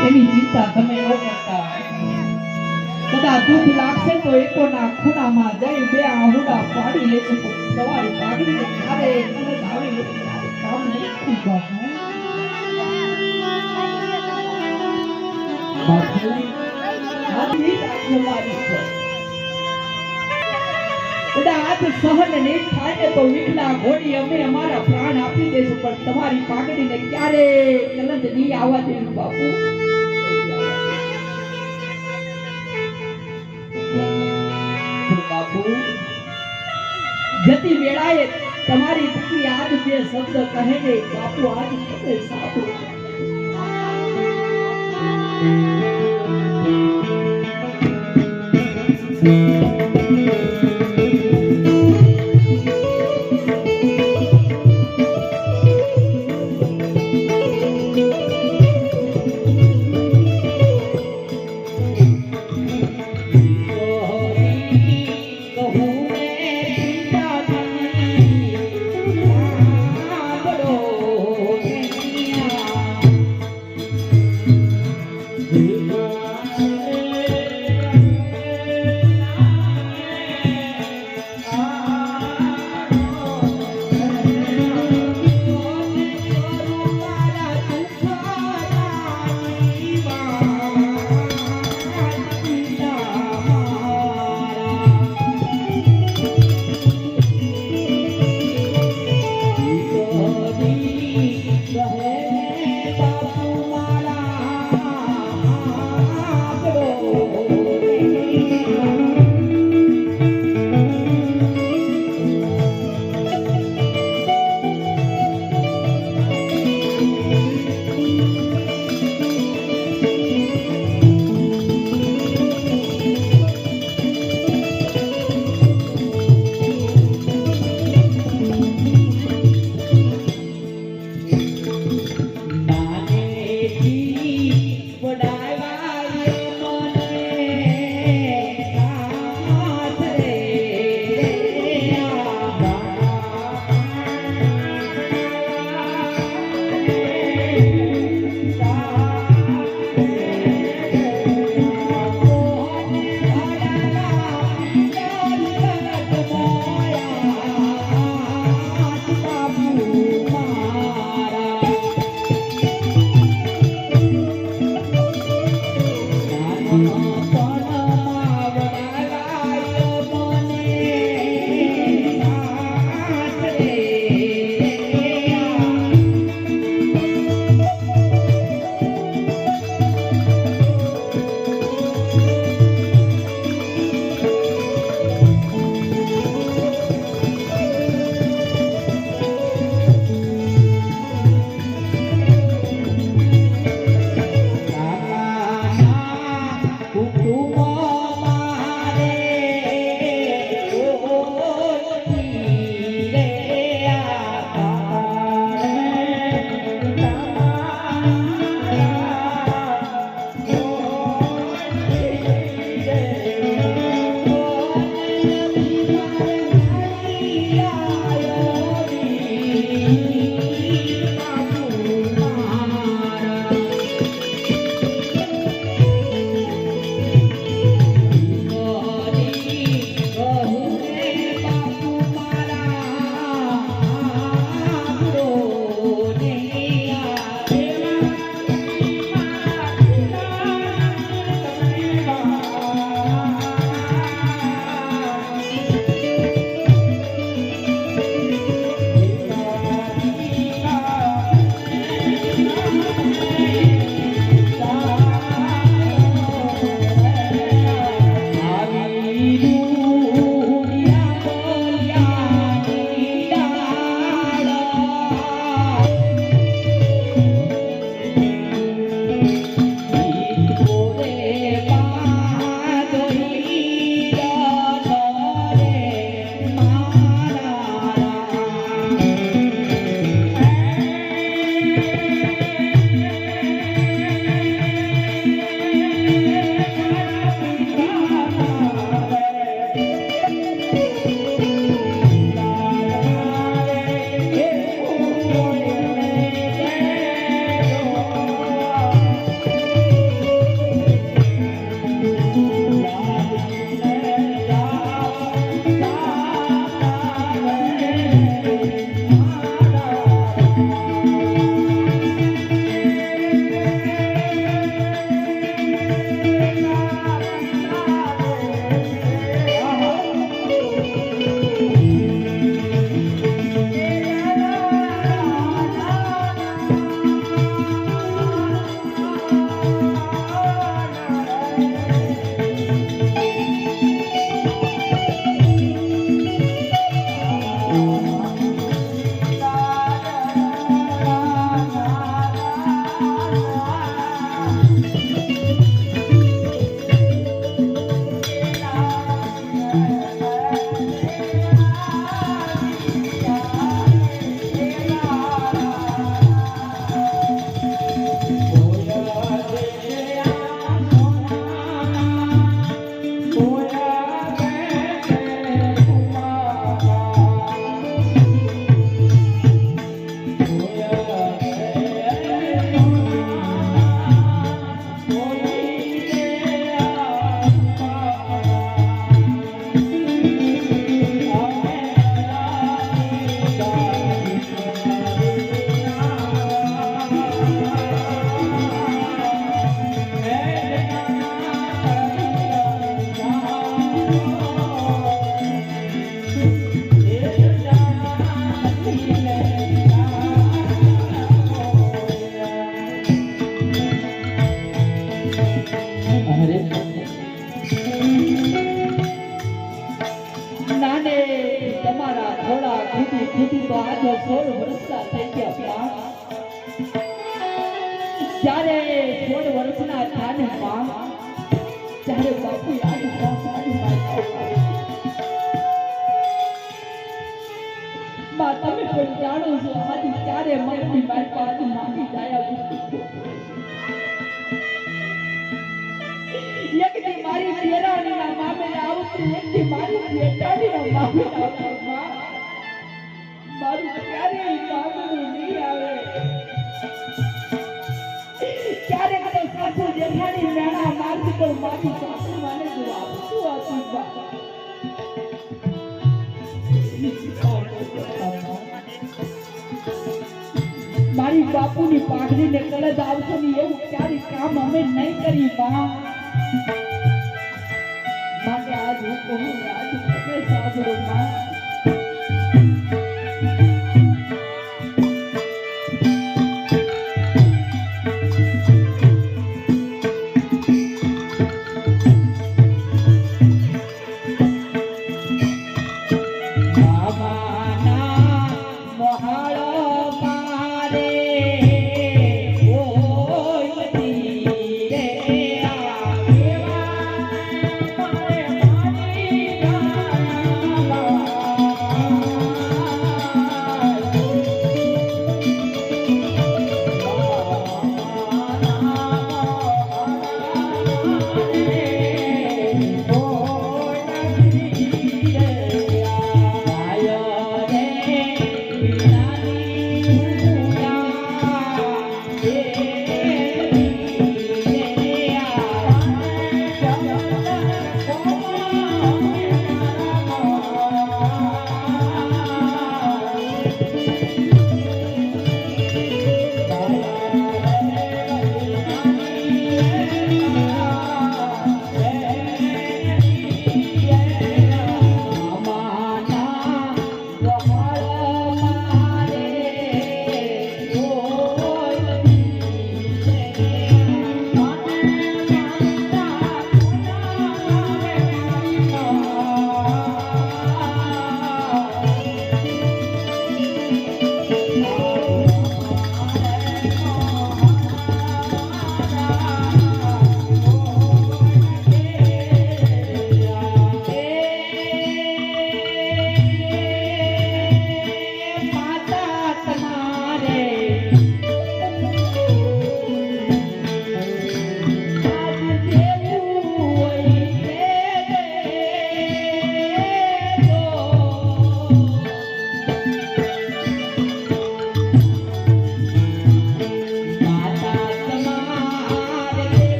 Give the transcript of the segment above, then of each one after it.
એની ચિંતા તમે ન કરતા. કદાચ દુઃખ લાગશે તો એકોના ખૂણામાં જઈ બે આહુડા પાડી લેશે તમારી ક્યારે કદાચ આવી કામ નહીં બાપુ બાપુ આજ સહન નહીં થાય તો વિખલા ઘોડી અમે અમારા પ્રાણ આપી દેશું, પણ તમારી પાઘડીને ક્યારે નહીં આવવા જતી વેળાએ તમારી દીકરી આજ જે શબ્દ કહે ને બાપુ આજ તમે સાંભળો. જ્યારે સોળ વર્ષના થયા માં ત્યારે બાપુ તમે પણ જાણો છો આજે ક્યારે મારી મારી પાસે માંગી જાય એકથી મારી દેરાણીના મામે આવતું, એકથી મારી જેઠાણીના મામે આવતું મારી બાપુની પાઘડીને કળદ આવશે ને એવું ક્યારે કામ અમે નહીં કરી બા. માટે આજ હું કહું આજ તમે માં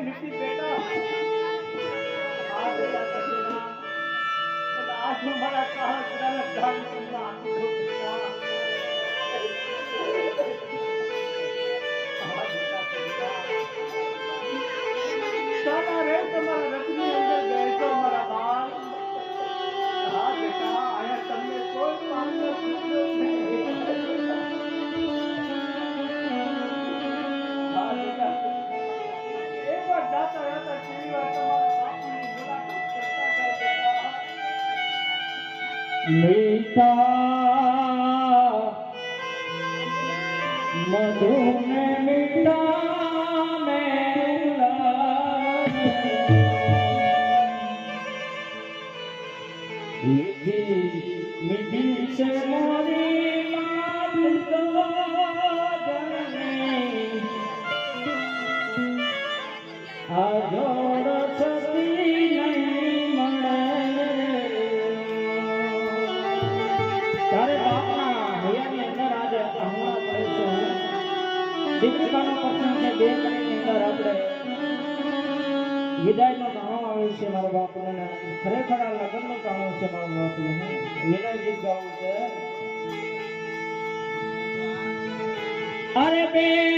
નથી બેટા. હા બેટા. પણ મારા કાળજાના ઝાડ તમને મીઠા મધુને મીઠા আরে বেশ